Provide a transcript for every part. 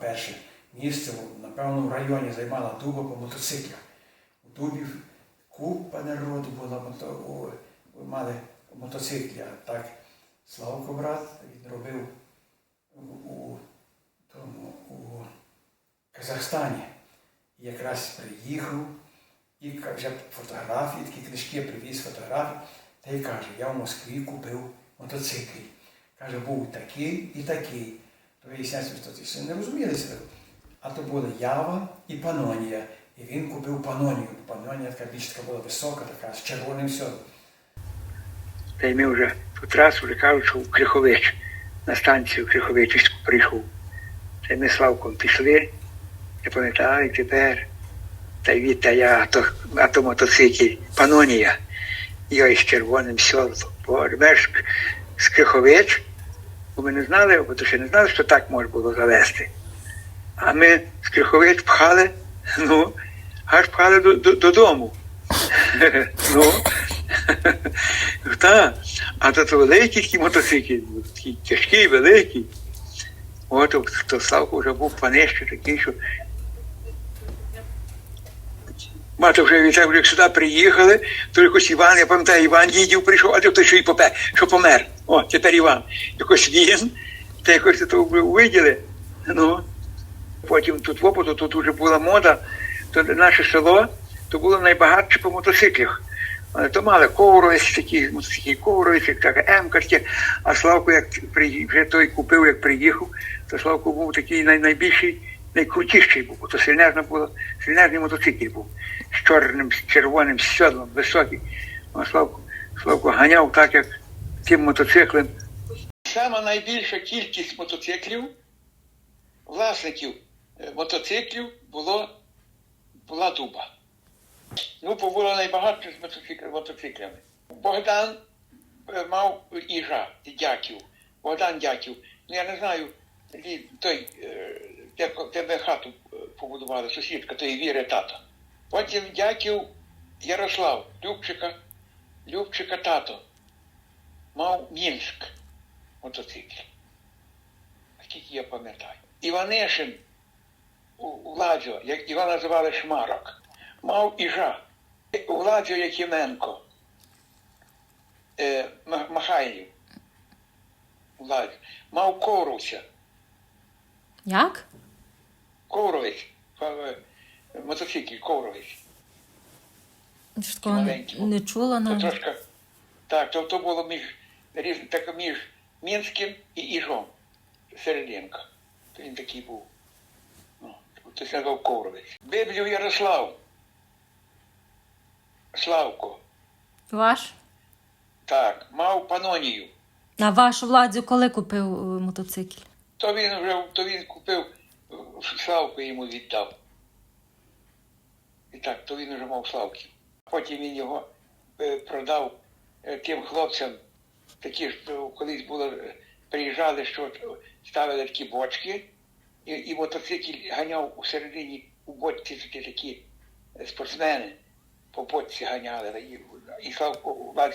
перше місце, напевно, в районі займала Дуба по мотоциклах. У Дубі купа народу була, мото, мали мотоциклі. А так Славко брат він робив у, тому, у Казахстані. І якраз приїхав і вже фотографії, такі книжки привіз фотографії, та й каже, я в Москві купив мотоцикл. Каже, був такий і такий. Виясняється, що це не розумілися. А то була Ява і Панонія. І він купив Панонію. Панонія така більш така була висока, така з червоним сьодом. Та й ми вже тут раз вже кажуть, що в Крихович, на станцію Криховичівську прийшов. Та й ми Славком пішли, я пам'ятаю тепер. Та й від та я, то, а то мотоцикль Панонія. І ось з червоним сьодлом. Боже, ми ж з Крихович, бо ми не знали, бо то ще не знали, що так можна було завести. А ми з Крихович пхали, ну, аж пхали до, до, додому. ну, так. А то, то великий такий мотоцикл, такий тяжкий, великий. От то, Славко вже був панище такий, що. Мати вже як сюди приїхали, то якось Іван, я пам'ятаю, Іван їдів прийшов, а то що і попе, що помер. О, тепер Іван. Якось він, та якось то виділи. Ну, потім тут в опиту, тут вже була мода, то наше село то було найбагатше по мотоциклах. Вони то мали ковровець, такі мотоцикли ковровець, така М-ка. А Славко, як вже той купив, як приїхав, то Славко був такий най, найбільший, найкрутіший був, то сильнезна було, сильнезний мотоцикл був. З чорним, з червоним сьодлом, високий. А Славко, Славко ганяв так, як тим мотоциклем. Сама найбільша кількість мотоциклів, власників е, мотоциклів було, була дуба. Ну, було найбагатше з мотоцикл- мотоциклами. Богдан е, мав іжа, дяків. Богдан дяків. Ну я не знаю, той, е, де, де ми хату побудували, сусідка, той Віри тато. Потім дяків Ярослав, Любчика, Любчика тато. Мав Мінськ мотоцикл. Скільки я пам'ятаю. Іванишин у, у як його називали Шмарок, мав іжа. Владзьо Якименко, е, Ма- Махайлів, Владзьо, мав Ковровця, Як? Ковровець, е, мотоцикл Ковровець. Що такого не, не чула навіть. трошки, так, то, то було між, так, між Мінським і Іжом, серединка. То він такий був. Ну, то це називав Ковровець. Библів Ярослав, Славко, Ваш? так, мав Панонію. А ваш Владзю коли купив е, мотоцикл? То він вже то він купив, е, Славку йому віддав. І так, то він вже мав Славки. Потім він його е, продав тим хлопцям, такі ж е, колись було, е, приїжджали, що ставили такі бочки, і, і мотоцикл ганяв у середині у бочці такі такі е, спортсмени по бочці ганяли. І, і Славко о,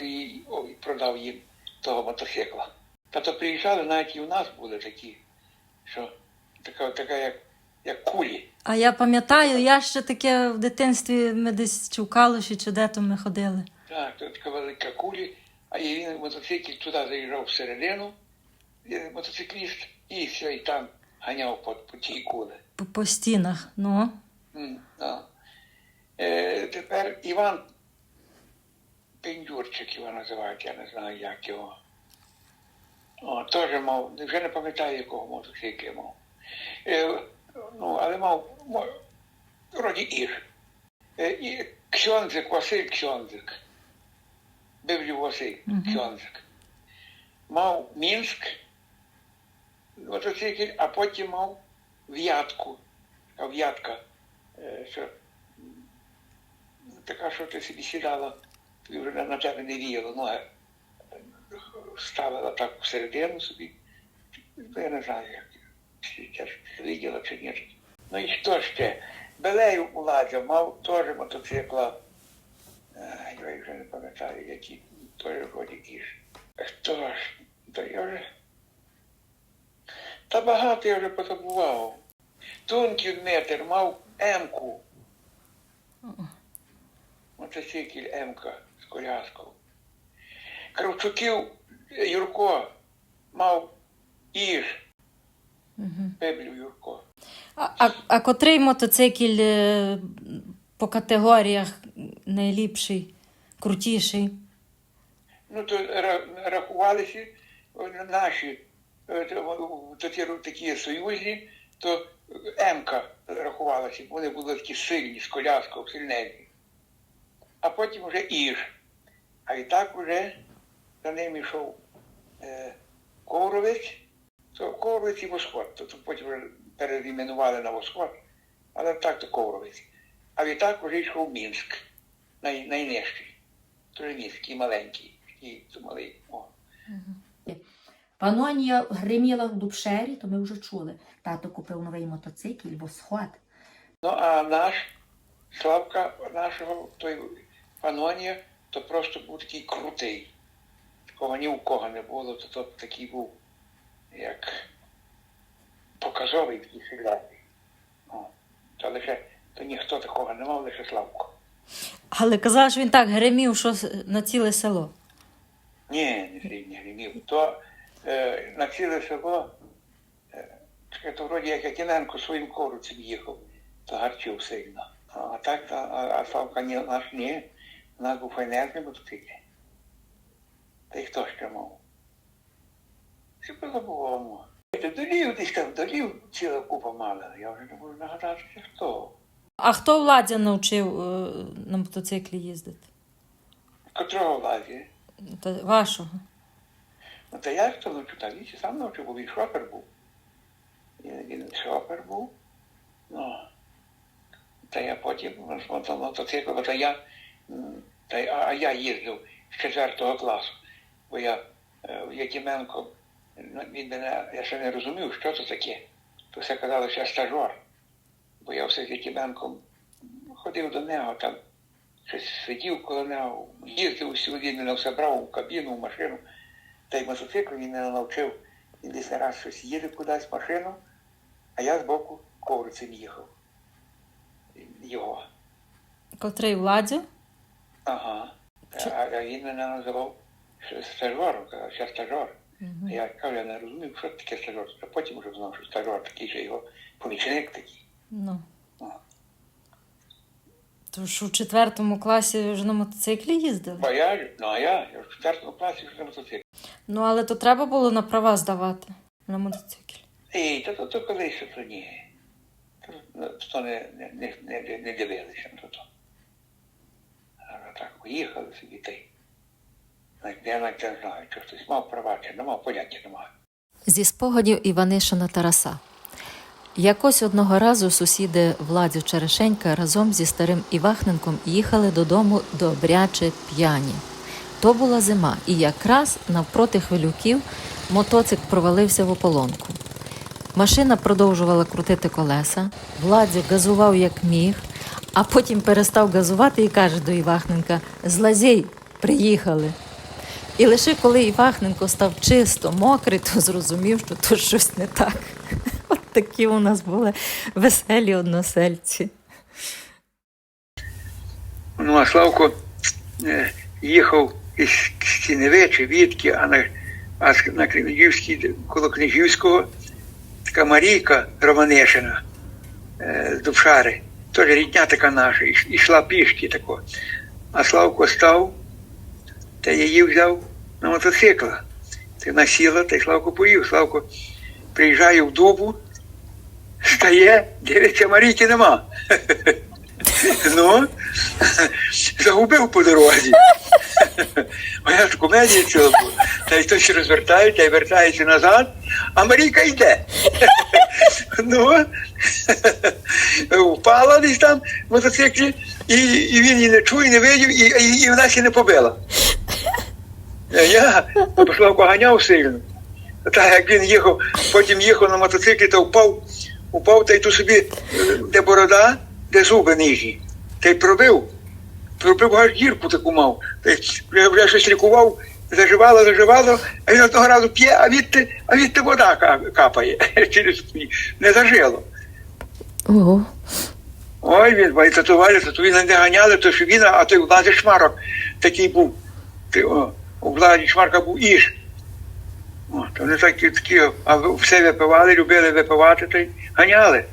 і продав їм того мотоцикла. Та то приїжджали, навіть і у нас були такі, що така, така як, як кулі. А я пам'ятаю, я ще таке в дитинстві ми десь чи в Калуші, чи де то ми ходили. Так, то така велика кулі, він мотоцикл туди заїжджав всередину, е, мотоцикліст, і все, і там ганяв по, тій кулі. По, по стінах. Ну. М, да. Е, тепер Іван Пендюрчик його називають, я не знаю, як його. О, теж мав, вже не пам'ятаю, якого мотоцикла мав. Е, ну, але мав, мав вроді Іж. Е, і Ксьонзик, Василь Ксьонзик. Мгм. Ксьонзик. Мав Мінськ мотоцикл, а потім мав в'ятку. А в'ятка, е, що така, що ти собі сідала, тобі вже на тебе не віяло, ноги е, ставила так всередину собі. Ну, я не знаю, як теж виділа чи ні. Ну і що ще? Белею уладзя мав теж мотоцикла. Е, Я вже не пам'ятаю, які теж іж. Хто ж? То я вже Та багато я вже позабував. Тонкий метр мав М-ку. Мотоцикль М-ка з коляскою. Кравчуків Юрко мав Іж. Пеблів Юрко. А, а, а котрий мотоцикл е, по категоріях найліпший, крутіший? Ну, то рахувалися е, наші е, то- ті такі союзні, то М-ка рахувалася, вони були такі сильні, з коляскою, сильненькі. А потім вже Іж. А і так вже за ним йшов е, Ковровець, то Ковровець і Восход. То, то потім вже переіменували на Восход, але так то Ковровець. А відтак вже йшов Мінськ, най, найнижчий. Мінськ, такий маленький, такий малий. О. Панонія гриміла в Дубшері, то ми вже чули. Тато купив новий мотоцикл, бо сход. Ну, а наш Славка нашого, той Панонія, то просто був такий крутий. Такого ні у кого не було, то, то такий був, як показовий такий. О, то лише, то ніхто такого не мав, лише Славко. Але казав, що він так гримів, що на ціле село. Ні, не грімів. То е, на ціле село, е, то вроді як Якиненко своїм коруцем їхав, то гарчив сильно. А так, а, а, а Славка ні, наш ні, у нас був файнезний мотоцикл. Та й хто ще мав? Що позабував? Долів десь там, долів ціла купа мала. Я вже не можу нагадати, хто. А хто Владя навчив е, на мотоциклі їздити? Котрого лазі? Та вашого. Ну, та я хто навчив, та він сам навчив, бо він шофер був. Він, він шофер був. Ну, та я потім на мотоцикл, та я, м, та, я- а, а я їздив з 4 класу, бо я е, в Якименко, ну, він мене, я ще не розумів, що це таке. То все казали, що я стажер. Бо я все з Якименком ходив до нього, там щось сидів коло нього, їздив усюди, він мене все брав у кабіну, в машину. Та й мотоцикл він мене навчив. Він десь не раз щось їде кудись машину, а я збоку коврицем їхав. Його. Котрий Владя? Ага. Чи- А, він мене називав стажером, казав, що стажер. А я кажу, я не розумів, що таке стажер. А потім вже знав, що стажер такий же його помічник такий. Ну. То що в четвертому класі ви вже на мотоциклі їздили? Бо я, ж- ну а я, я в четвертому класі вже на мотоцикл. Ну, але то треба було на права здавати на мотоциклі. І то, то, то колись то ні. То, ну, то не, не, не, не, не дивилися на то. А так поїхали собі й. навіть Я навіть не знаю, чи хтось мав права, чи не мав, поняття немає. Зі спогадів Іванишина Тараса. Якось одного разу сусіди Владзю Черешенька разом зі старим Івахненком їхали додому добряче п'яні. То була зима, і якраз навпроти хвилюків мотоцик провалився в ополонку. Машина продовжувала крутити колеса, Владзю газував як міг, а потім перестав газувати і каже до Івахненка: Злазій, приїхали. І лише коли Івахненко став чисто мокрий, то зрозумів, що тут щось не так. Такі у нас були веселі односельці. Ну, а Славко е, їхав із Стіневе чи Вітки, а на, а на Книжівській, коло Книжівського така Марійка Романешина е, з Дубшари, теж рідня така наша, ішла пішки тако. А Славко став, та її взяв на мотоцикла. Вона сіла, та й Славко поїв. Славко приїжджає в дубу, стає, дивиться, Марійки нема. Ну, загубив по дорозі. Моя ж комедія ціла була. Та й хтось розвертає, та й вертається назад, а Марійка йде. Ну, впала десь там в мотоциклі, і, і він її не чує, не видів, і, і, і вона ще не побила. Я пішла поганяв сильно. Так як він їхав, потім їхав на мотоциклі, то впав, упав та й ту собі, де борода, де зуби нижні, та й пробив. Пробив аж дірку таку мав. Та й вже, щось лікував, Заживало, заживало, а він одного разу п'є, а відти, а відти вода капає через. Не зажило. Ого. Ой, він бай татували, татуїни не ганяли, то що він, а той владі шмарок такий був. Ти, о, у владі шмарка був іж. О, то вони такі, такі, а все випивали, любили випивати, то й ганяли.